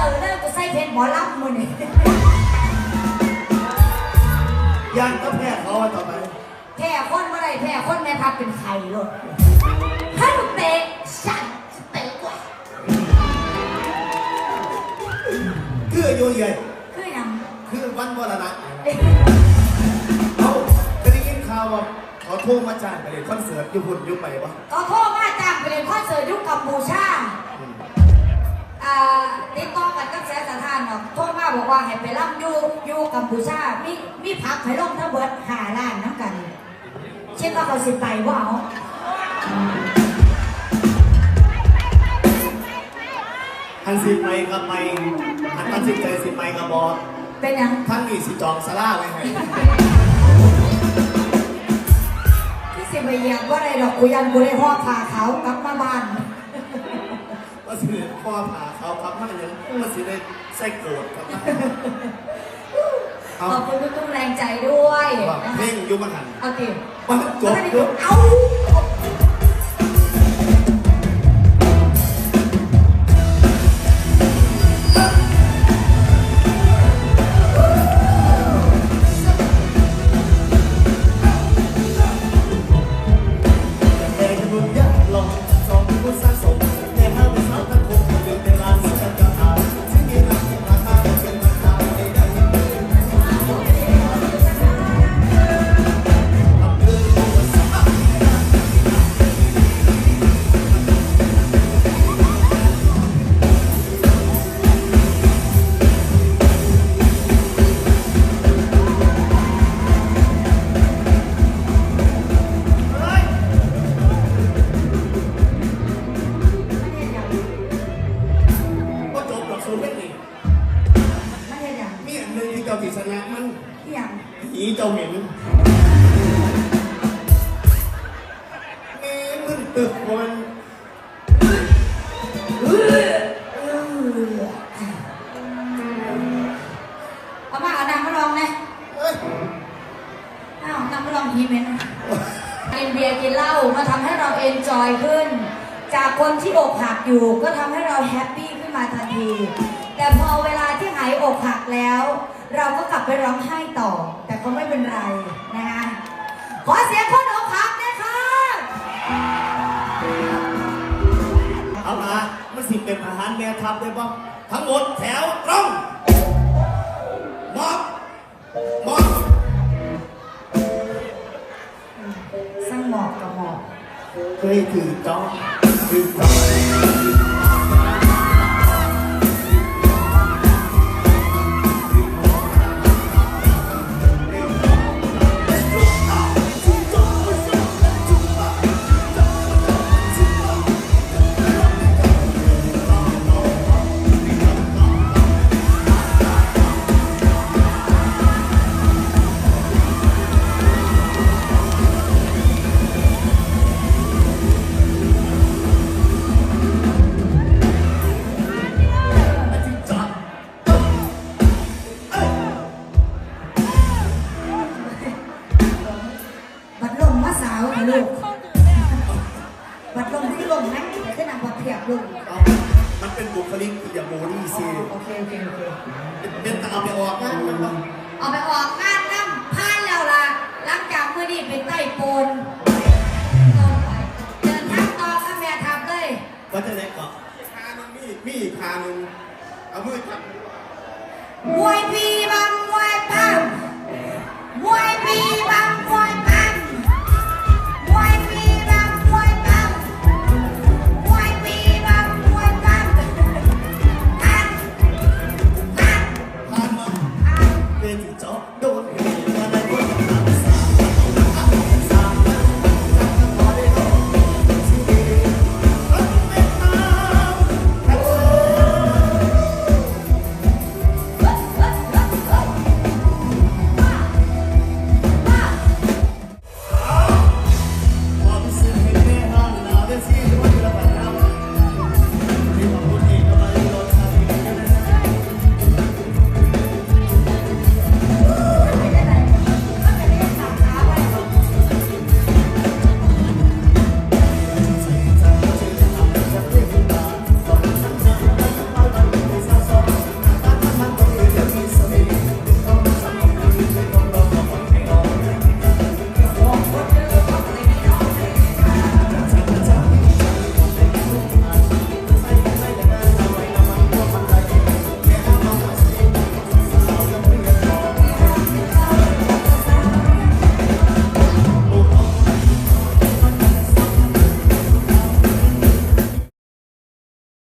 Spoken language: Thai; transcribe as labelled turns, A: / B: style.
A: จ้าเด้อกูใส่เพชหมอลำมือนี่
B: ยัน
A: ก็แพ้เขาต่อไป แพ้คนเมื่อไรแพ้คนแม่พับเป็นไข่ลูกถ้าหปชันเตะกว่า
B: คือโยเย่
A: คือยัง
B: คือวันวรณเขาจะได้ยินข่าวว่าขอโทษมาจ้างไปเลยคอนเสิร์ตยุบุญยุบไปวะ
A: ขอโทษมาจ้างไปเลยคอนเสิร์ตยุบกัมพูชา อ่าติดต่อกันกับแสนสถานเนาะโทษมาบอกว่าให้ไปร่ำอยูอยูกัมพูชา มีมีพักให้ลงทั้งเบิดหาล้านน้ำกันคิดว่าเขาสิไปว่าเอา
B: ทันสิไปกับไปทันตัดสินใจสิไปกับบอ
A: เป็นยัง
B: ท่านนี่สิจองสลาไว้ให้
A: ที่สิไปเหยียบว่าอะไรดอกกูยันกูได้ห่อผ้าขาวกลับมาบ้าน
B: ว่า สิได้พ่อผ่าเขาครับมันยังว่าสิได้ใส่โกรธครับ
A: ขอบคุณทุกๆแรงใจด้วย
B: ว่า
A: นะ
B: เพล
A: คะ
B: งอยุบหัน
A: โอเค
B: ว่าจบ
A: ไม่ได้
B: ยุบ
A: เอา
B: ยังผีเจ้าเหม็นแม่มึงตึกคน
A: เออเอามาเอานางมาลองนะ
B: เอ้ย
A: อ้าวนางมาลองฮีเมนกินเบียร์กินเหล้ามาทำให้เราเอนจอยขึ้น จากคนที่อกหักอยู่ก็ทำให้เราแฮปปี้ขึ้นมาทันที แต่พอเวลาที่หายอกหักแล้ว เราก็กลับไปร้องไห้ต่อแต่ ก็ไม่เป็นไรนะคะขอเสียงคนอกหักนะคะ
B: เอามามันสิเป็นอาหารแม่ทัพได้ป่ะทั้งหมดแถวตรงมอบมอบ
A: สร้างหมอกกับหมอก
B: เคยถือจอถือจอถื
A: บัดลมที่ลมนั่งขึ้นนางบัดเพียบลูก
B: เอามันเป็นบุคลิกที่อย่าโมนี่สิ
A: โอเคโอเคโอเค
B: เป็นเป็นตาเอาไปออกงานมันบ้าง
A: เอาไปออกงานน้ำพานแล้วล่ะหลังจากมือนี้เป็นไต้ปนเดินทางต่อข้าแม่ทำเลย
B: ว่าจะได้เกาะคาหนึ่งมีมีอีกคาหนึ่งเอามือจับ
A: มวยพี่